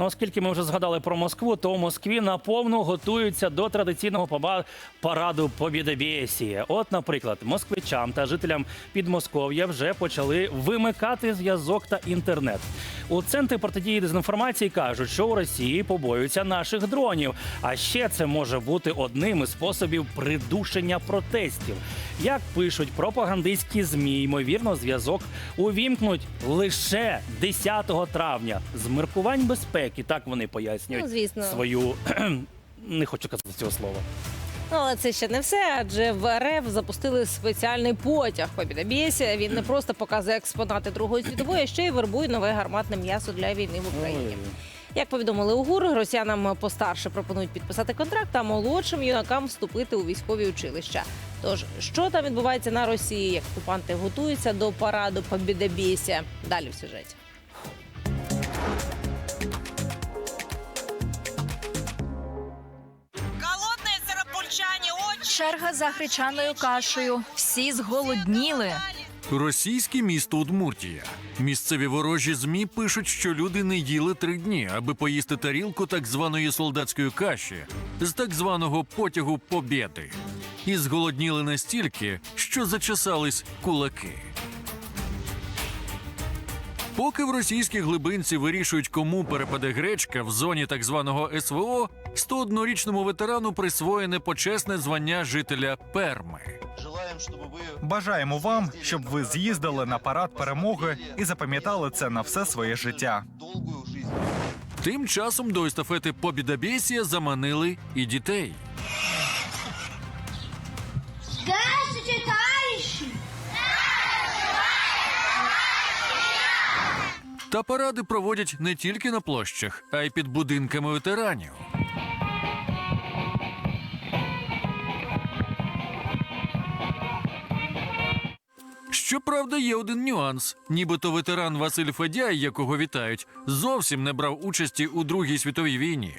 Ну, оскільки ми вже згадали про Москву, то у Москві наповну готуються до традиційного параду Побєдобєсія. От, наприклад, москвичам та жителям Підмосков'я вже почали вимикати зв'язок та інтернет. У центрі протидії дезінформації кажуть, що у Росії побоюються наших дронів. А ще це може бути одним із способів придушення протестів. Як пишуть пропагандистські змі, ймовірно, зв'язок увімкнуть лише 10 травня з міркувань безпеки. Так вони пояснюють Ну, звісно. свою. Не хочу казати цього слова. Ну, але це ще не все, адже в РФ запустили спеціальний потяг Побєдобєсія. Він не просто показує експонати Другої світової, а ще й вербує нове гарматне м'ясо для війни в Україні. Як повідомили у ГУР, росіянам постарше пропонують підписати контракт, а молодшим юнакам вступити у військові училища. Тож, що там відбувається на Росії, як окупанти готуються до параду Побєдобєсія? Далі в сюжеті. Черга за гречаною кашею. Всі зголодніли. Російське місто Удмуртія. Місцеві ворожі змі пишуть, що люди не їли три дні, аби поїсти тарілку так званої солдатської каші з так званого потягу Побєди. І зголодніли настільки, що зачесались кулаки. Поки в російській глибинці вирішують, кому перепаде гречка в зоні так званого СВО, 101-річному ветерану присвоєне почесне звання жителя Перми. Бажаємо вам, щоб ви з'їздили на парад перемоги і запам'ятали це на все своє життя. Тим часом до естафети Побідобєсія заманили і дітей. Здравствуйте! Та паради проводять не тільки на площах, а й під будинками ветеранів. Щоправда, є один нюанс. Нібито ветеран Василь Федяй, якого вітають, зовсім не брав участі у Другій світовій війні.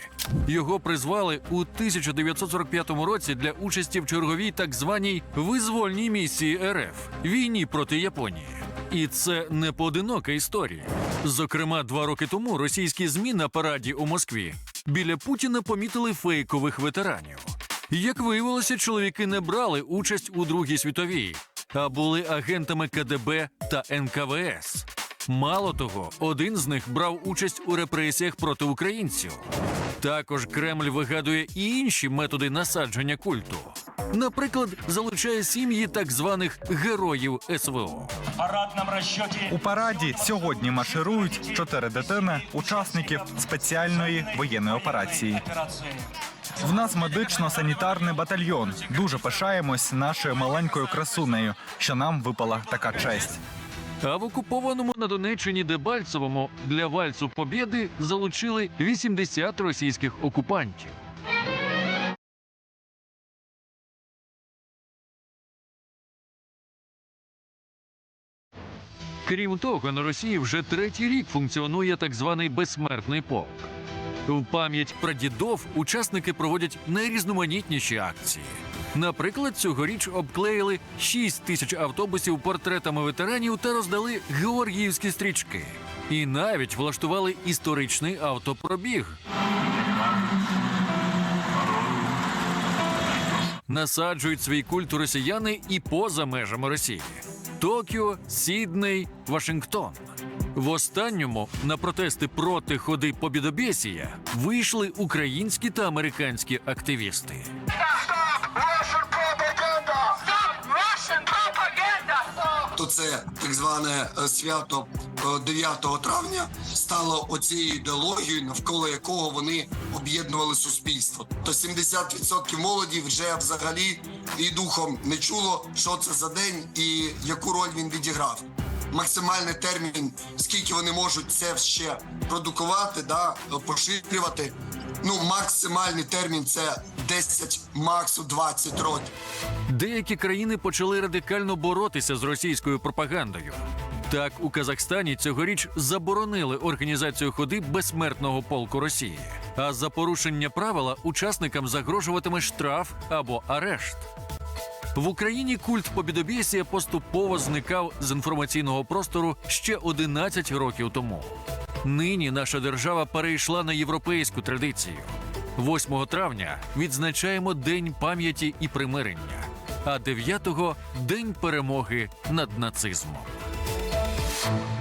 Його призвали у 1945 році для участі в черговій так званій визвольній місії РФ війні проти Японії. І це не поодинока історія. Зокрема, два роки тому російські змі на параді у Москві біля Путіна помітили фейкових ветеранів. Як виявилося, чоловіки не брали участь у Другій світовій, а були агентами КДБ та НКВС. Мало того, один з них брав участь у репресіях проти українців. Також Кремль вигадує і інші методи насадження культу. Наприклад, залучає сім'ї так званих героїв СВО. У параді сьогодні марширують чотири дитини, учасників спеціальної воєнної операції. В нас медично-санітарний батальйон. Дуже пишаємось нашою маленькою красунею, що нам випала така честь. А в окупованому на Донеччині Дебальцевому для вальсу Побєди залучили 80 російських окупантів. Крім того, на Росії вже третій рік функціонує так званий безсмертний полк. В пам'ять про дідов учасники проводять найрізноманітніші акції. Наприклад, цьогоріч обклеїли 6 тисяч автобусів портретами ветеранів та роздали георгіївські стрічки. І навіть влаштували історичний автопробіг. Насаджують свій культ росіяни і поза межами Росії: Токіо, Сідней, Вашингтон. В останньому на протести проти ходи Побідобєсія вийшли українські та американські активісти. то це так зване е, свято 9 травня стало оцією ідеологією, навколо якого вони об'єднували суспільство. То 70% молоді вже взагалі і духом не чуло, що це за день і яку роль він відіграв. Максимальний термін, скільки вони можуть це ще продукувати, да, поширювати. Ну, максимальний термін це 10, максу 20 років. Деякі країни почали радикально боротися з російською пропагандою. Так, у Казахстані цьогоріч заборонили організацію ходи безсмертного полку Росії. А за порушення правила учасникам загрожуватиме штраф або арешт. В Україні культ Побідобєсія поступово зникав з інформаційного простору ще 11 років тому. Нині наша держава перейшла на європейську традицію. 8 травня відзначаємо День пам'яті і примирення, а 9-го – День перемоги над нацизмом. Thank you.